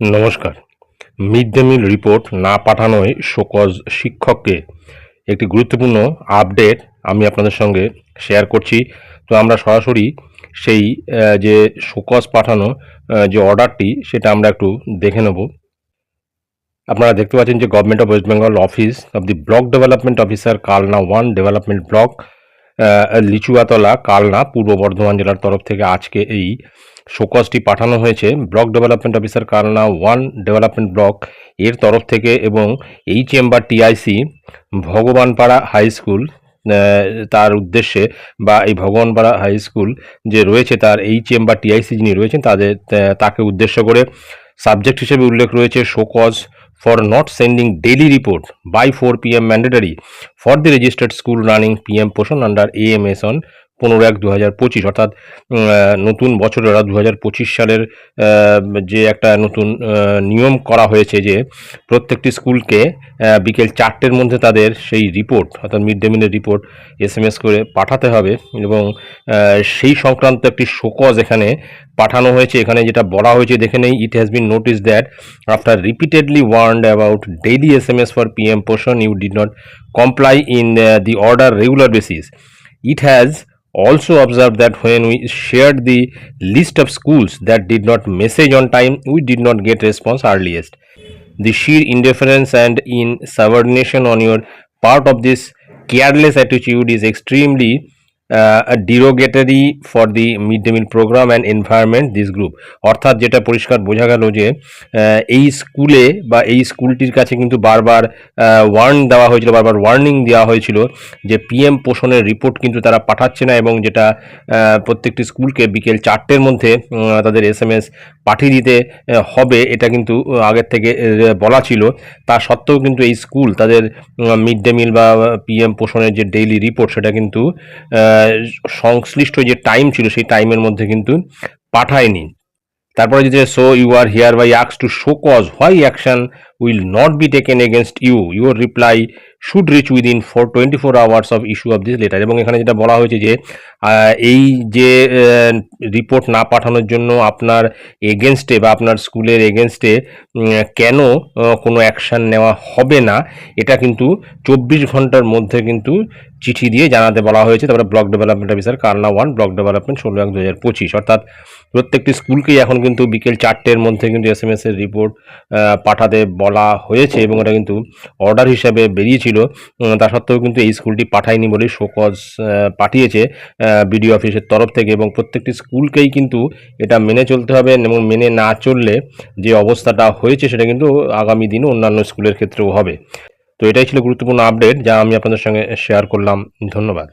নমস্কার। Mid day মিল report না পাঠানোয় show cause শিক্ষককে একটি গুরুত্বপূর্ণ আপডেট আমি আপনাদের সঙ্গে শেয়ার করছি। তো আমরা সরাসরি সেই যে শোকজ পাঠানো যে অর্ডারটি সেটা আমরা একটু দেখে নেব। আপনারা দেখতে পাচ্ছেন যে government of West Bengal office of the block development officer Kalna one development block Lichuatala, Kalna, Purba Bardhaman জেলার তরফ থেকে আজকে এই শোকজটি পাঠানো হয়েছে। Block development officer Kalna one development block এর তরফ থেকে এবং এই chamber TIC Bhagabanpara high school তার উদ্দেশ্যে বা এই ভগবানপাড়া হাই স্কুল যে রয়েছে তার এই চেম্বার টিআইসি যিনি রয়েছেন তাদের তাকে উদ্দেশ্য করে সাবজেক্ট হিসেবে উল্লেখ রয়েছে show cause for not sending daily report by four P M mandatory for the registered school running P M Poshan under A M S on পনেরো এক দু হাজার পঁচিশ, অর্থাৎ নতুন বছরের দু হাজার পঁচিশ সালের যে একটা নতুন নিয়ম করা হয়েছে যে প্রত্যেকটি স্কুলকে বিকেল চারটের মধ্যে তাদের সেই রিপোর্ট, অর্থাৎ মিড ডে মিলের রিপোর্ট, এস এম এস করে পাঠাতে হবে এবং সেই সংক্রান্ত একটি শোকজ এখানে পাঠানো হয়েছে এখানে যেটা বলা হয়েছে, দেখে নেই it has been notice that after repeatedly warned about daily S M S for P M portion you did not comply in the order regular basis. It has also observed that when we shared the list of schools that did not message on time, we did not get response earliest. The sheer indifference and insubordination on your part of this careless attitude is extremely uh, derogatory for the mid-day meal program and environment this group. অর্থাৎ যেটা পরিষ্কার বোঝা গেল যে এই স্কুলে বা এই স্কুলটির কাছে কিন্তু বারবার ওয়ার্ন দেওয়া হয়েছিল বারবার ওয়ার্নিং দেওয়া হয়েছিল যে পিএম পোষণের রিপোর্ট কিন্তু তারা পাঠাচ্ছে না এবং যেটা প্রত্যেকটি স্কুলকে বিকেল চারটের মধ্যে তাদের এস এম এস পাঠিয়ে দিতে হবে এটা কিন্তু আগের থেকে বলা ছিল। তা সত্ত্বেও কিন্তু এই স্কুল তাদের মিড ডে মিল বা পিএম পোষণের যে ডেইলি রিপোর্ট সেটা কিন্তু সংশ্লিষ্ট যে টাইম ছিল সেই টাইমের মধ্যে কিন্তু পাঠায়নি তারপরে যে so you are hereby আক্স to show cause why action not be taken against you your reply should reach within four twenty four hours of issue of this letter এবং এখানে যেটা বলা হয়েছে যে এই যে রিপোর্ট না পাঠানোর জন্য আপনার এগেনস্টে বা আপনার স্কুলের এগেনস্টে কেন কোনো অ্যাকশান নেওয়া হবে না, এটা কিন্তু চব্বিশ ঘণ্টার মধ্যে কিন্তু চিঠি দিয়ে জানাতে বলা হয়েছে। তারপরে block development officer Kalna one block development ষোলো এক দু হাজার পঁচিশ। অর্থাৎ প্রত্যেকটি স্কুলকেই এখন কিন্তু বিকেল চারটের মধ্যে কিন্তু এস এম এস এর রিপোর্ট পাঠাতে বলা হয়েছে এবং এটা কিন্তু অর্ডার হিসাবে বেরিয়েছিল। তা সত্ত্বেও কিন্তু এই স্কুলটি পাঠায়নি বলে শোকজ পাঠিয়েছে বিডিও অফিসের তরফ থেকে এবং প্রত্যেকটি স্কুলকেই কিন্তু এটা মেনে চলতে হবে এবং মেনে না চললে যে অবস্থাটা হয়েছে সেটা কিন্তু আগামী দিনে অন্যান্য স্কুলের ক্ষেত্রেও হবে। তো এটাই ছিল গুরুত্বপূর্ণ আপডেট যা আমি আপনাদের সঙ্গে শেয়ার করলাম। ধন্যবাদ।